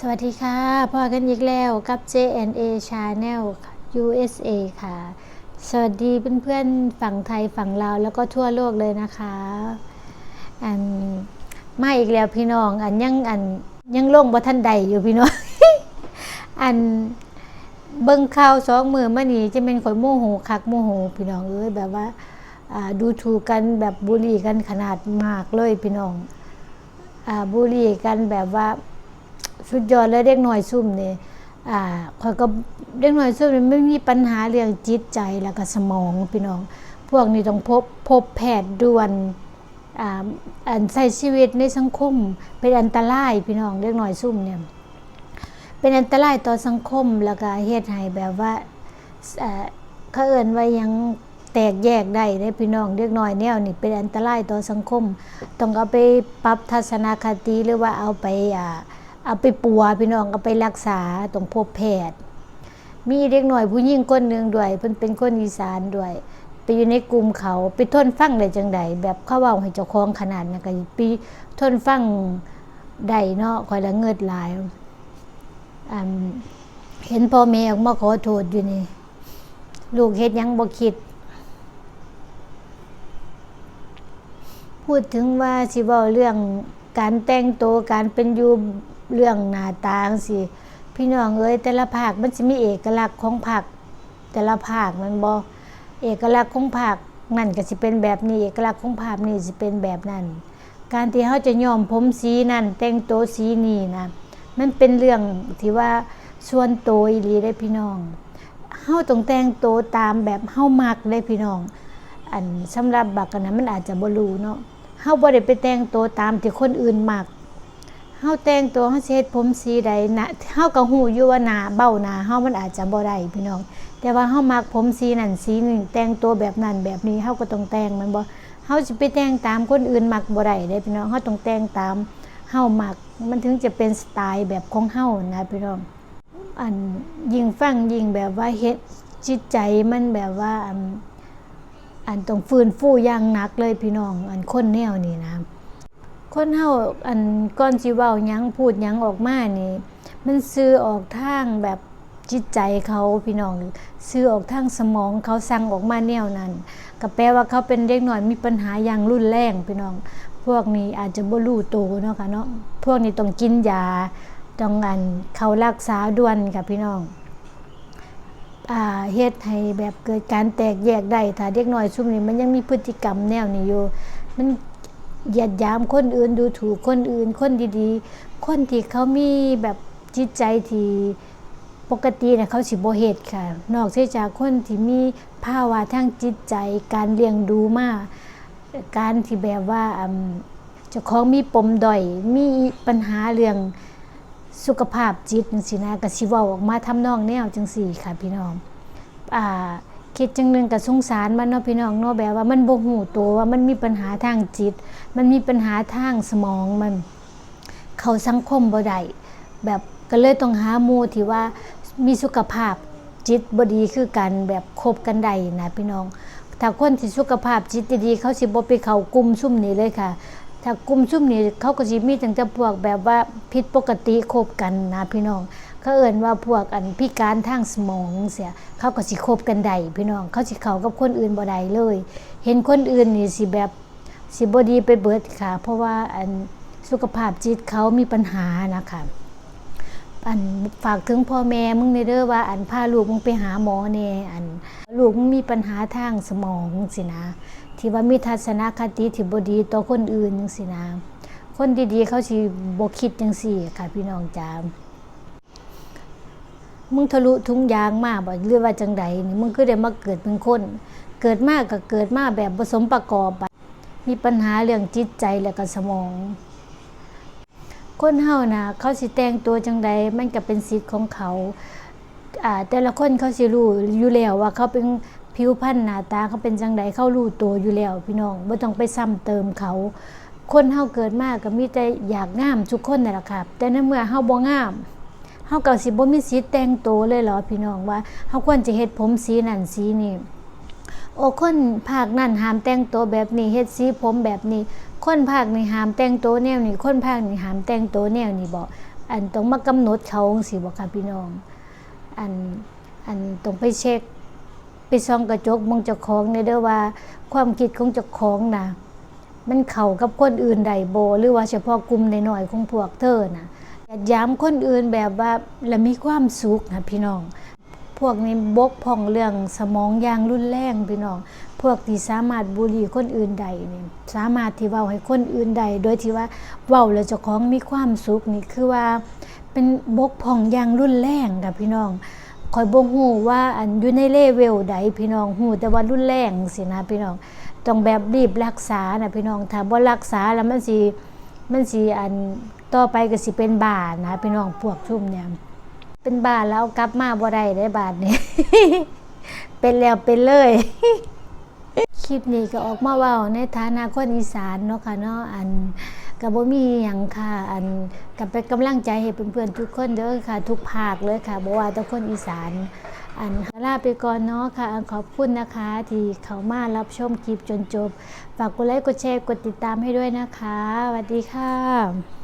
สวัสดีค่ะพอกันอีกแล้วกับ JNA Channel USA ค่ะ สวัสดีเพื่อนๆ ฝั่งไทยฝั่งลาวแล้วก็ทั่วโลกเลยนะคะอันมาอีกแล้วพี่น้อง อันยังอันยังลงบ่ทันใดอยู่พี่น้อง อันเบิ่งข่าวสองมือมานี่จะเป็นข่อยโมโหคักโมโหพี่น้องเอ้ยแบบว่าอ่าดูถูกกันแบบบุหรี่กันขนาดมากเลยพี่น้องอ่าบุหรี่กันแบบว่า สุดยอดเลยเด็กหน่อยซุ่มนี่อ่าข่อยก็เด็กหน่อยซุ่มนี่ไม่มีปัญหาเรื่องจิตใจแล้วก็สมองพี่น้อง พวกนี้ต้องพบพบแพทย์ด่วนอ่าอันใช้ชีวิตในสังคม เป็นอันตรายพี่น้องเด็กหน่อยซุ่มเนี่ยเป็นอันตรายต่อสังคมแล้วก็เฮ็ดให้แบบว่าเอ่อเขาเอิ้นว่ายังแตกแยกได้เด้พี่น้องเด็กน้อยแนวนี่เป็นอันตรายต่อสังคม ต้องเอาไปปรับทัศนคติหรือว่าเอาไปอ่า เอาไปปัวพี่น้องเอาไปรักษาต้องพบแพทย์ มีเด็กหน่อยผู้หญิงคนหนึ่งด้วยเพิ่นเป็นคนอีสานด้วย ไปอยู่ในกลุ่มเขาไปทนฟังได้จังใดแบบเขาว้าให้เจ้าของขนาดนั้นก็ไปทนฟังได้เนาะคอยละเงิดหลายอันเห็นพ่อแม่ออกมาขอโทษอยู่นี่ ลูกเฮ็ดยังบ่คิด พูดถึงว่าสิเว้าเรื่องการแต่งตัวการเป็นอยู่ เรื่องหน้าตาจังซี่พี่น้องเอ้ยแต่ละภาคมันสิมีเอกลักษณ์ของภาคแต่ละภาคมันบ่เอกลักษณ์ของภาคนั่นก็สิเป็นแบบนี้ เอกลักษณ์ของภาคนี้สิเป็นแบบนั้น การที่เฮาจะย้อมผมสีนั่น แต่งตัวสีนี้นะมันเป็นเรื่องที่ว่าส่วนตัวอีหลีได้พี่น้องเฮาต้องแต่งตัวตามแบบเฮามักได้พี่น้อง อันสำหรับบักกันนะมันอาจจะบ่รู้เนาะเฮาบ่ได้ไปแต่งตัวตามที่คนอื่นมัก เฮาแต่งตัวเฮาเฮ็ดผมสีใดนะเฮาก็ฮู้อยู่ว่าหน้าเบ้าหน้าเฮามันอาจจะบ่ได้พี่น้อง แต่ว่าเฮามักผมสีนั่นสีนี้แต่งตัวแบบนั้นแบบนี้เฮาก็ต้องแต่งมันบ่เฮาสิไปแต่งตามคนอื่นมักบ่ได้เด้พี่น้องเฮาต้องแต่งตามเฮามักมันถึงจะเป็นสไตล์แบบของเฮานะพี่น้อง อันยิ่งฟังยิ่งแบบว่าเฮ็ดจิตใจมันแบบว่าอันอันต้องฟื้นฟูอย่างหนักเลยพี่น้อง อันคนแนวนี้นะ คนเฮาอันก่อนสิเว้าหยังพูดหยังออกมานี่ มันซื้อออกทางแบบจิตใจเขาพี่น้องซื้อออกทางสมองเขาสั่งออกมาแนวนั้นก็แปลว่าเขาเป็นเด็กน้อยมีปัญหาอย่างรุนแรงพี่น้อง พวกนี้อาจจะบ่รู้โตวเนาะค่ะเนาะพวกนี้ต้องกินยาต้องอันเขารักษาด่วนค่ะพี่น้องเฮ็ดให้แบบเกิดการแตกแยกได้ถ้าเด็กน้อยซุมนี้มันยังมีพฤติกรรมแนวนี้อยู่มัน เหยียดยามคนอื่นดูถูกคนอื่น คนดีๆ คนที่เขามีแบบจิตใจที่ปกติเนี่ยเขาสิบ่เฮ็ดค่ะ นอกจากคนที่มีภาวะทางจิตใจ การเลี้ยงดูมาก การที่แบบว่าอืมเจ้องมีปมด้อย มีปัญหาเรื่องสุขภาพจิตจังซี่นะก็สิเว้าออกมาทำนองแนวจังซี่ค่ะพี่น้องอ่า คิดจังหนึงก็สงสารมันเนาะพี่น้องเนาะแบบว่ามันบ่ฮู้ตัวว่ามันมีปัญหาทางจิต มันมีปัญหาทางสมองมัน เขาสังคมบ่ได้แบบก็เลยต้องหาหมู่ที่ว่ามีสุขภาพจิตบ่ดีคือกันแบบคบกันได้นะพี่น้องถ้าคนที่สุขภาพจิตดีๆเขาสิบ่ไปเข้ากลุ่มซุ่มนี้เลยค่ะ ถ้ากลุ่มซุ่มนี้เขาก็สิมีตั้งแต่พวกแบบว่าผิดปกติคบกันนะพี่น้อง เขาเอ่นว่าพวกอันพิการทางสมองเสียเขาก็สิคบกันได้พี่น้อง เขาสิเขากับคนอื่นบ่ได้เลย เห็นคนอื่นนี่สิแบบสิบ่ดีไปเบิดค่ะ เพราะว่าอันสุขภาพจิตเขามีปัญหานะคะ อันฝากถึงพ่อแม่มึงในเด้อว่า อันพาลูกมึงไปหาหมอแน่อันลูกมึงมีปัญหาทางสมองสินะ ที่ว่ามีทัศนคติที่บ่ดีต่อคนอื่นจังซี่นะ คนดีๆ เขาสิบ่คิดจังซี่ค่ะพี่น้องจามึงทะลุทุงยางมากบ่หรือว่าจังใดนี่มึงคือได้มาเกิดเป็นคน เกิดมากก็เกิดมาแบบผสมประกอบไปมีปัญหาเรื่องจิตใจแล้วก็สมอง คนเฮานะเขาสิแต่งตัวจังใดมันก็เป็นสิทธิ์ของเขาอ่าแต่ละคนเขาสิรู้อยู่แล้วว่าเขาเป็นผิวพรรณหน้าตาเขาเป็นจังใดเขารู้ตัวอยู่แล้วพี่น้องบ่ต้องไปซ้ำเติมเขา คนเฮาเกิดมาก็มีแต่อยากงามทุกคนนั่นแหละครับ แต่ในเมื่อเฮาบ่งามเฮาก็สิบ่มีสิทธิ์แต่งตัวเลยเหรอพี่น้องว่าเฮาควรจะเฮ็ดผมสีนั่นสีนี้ โอ้คนภาคนั้นหามแต่งตัวแบบนี้เฮ็ดสีผมแบบนี้ คนภาคนี้หามแต่งตัวแนวนี้คนภาคนี้หามแต่งตัวแนวนี้บ่อันต้องมากำหนดเขาจังซี่บ่ค่ะพี่น้อง อันอันต้องไปเช็ค ไปส่องกระจกมองเจ้าของในเด้อว่าความคิดของเจ้าของน่ะมันเข้ากับคนอื่นใดโบ หรือว่าเฉพาะกลุ่มน้อยของพวกเธอน่ะอย่าย้ำคนอื่นแบบว่าแล้วมีความสุขนะพี่น้อง พวกนี้บกพ่องเรื่องสมองอย่างรุนแรงพี่น้อง พวกที่สามารถบูลลี่คนอื่นใดนี่สามารถที่เว้าให้คนอื่นใด โดยที่ว่าเว้าแล้วเจ้าของมีความสุขนี่คือว่าเป็นบกพ่องอย่างรุนแรงค่ะพี่น้องคอยบ่ฮู้ว่าอันอยู่ในเลเวลใดพี่น้องฮู้แต่ว่ารุนแรงสินะพี่น้องต้องแบบรีบรักษานะพี่น้องถ้าบ่รักษาแล้วมันสิมันสิอันต่อไปก็สิเป็นบ้านะพี่น้องพวกชุ่มเนี่ย เป็นบ้าแล้วกลับมาบ่ได้ได้บาดนี้เป็นแล้วเป็นเลย คลิปนี้ก็ออกมาว้าในฐานะคนอีสานเนาะค่ะเนาะอันก็บ่มีหยังค่ะ อันก็เป็นกำลังใจให้เพื่อนๆทุกคนเด้อค่ะ ทุกภาคเลยค่ะบ่ว่าแต่คนอีสาน อันลาไปก่อนเนาะค่ะอันขอบคุณนะคะ ที่เข้ามารับชมคลิปจนจบ ฝากกดไลค์กดแชร์กดติดตามให้ด้วยนะคะสวัสดีค่ะ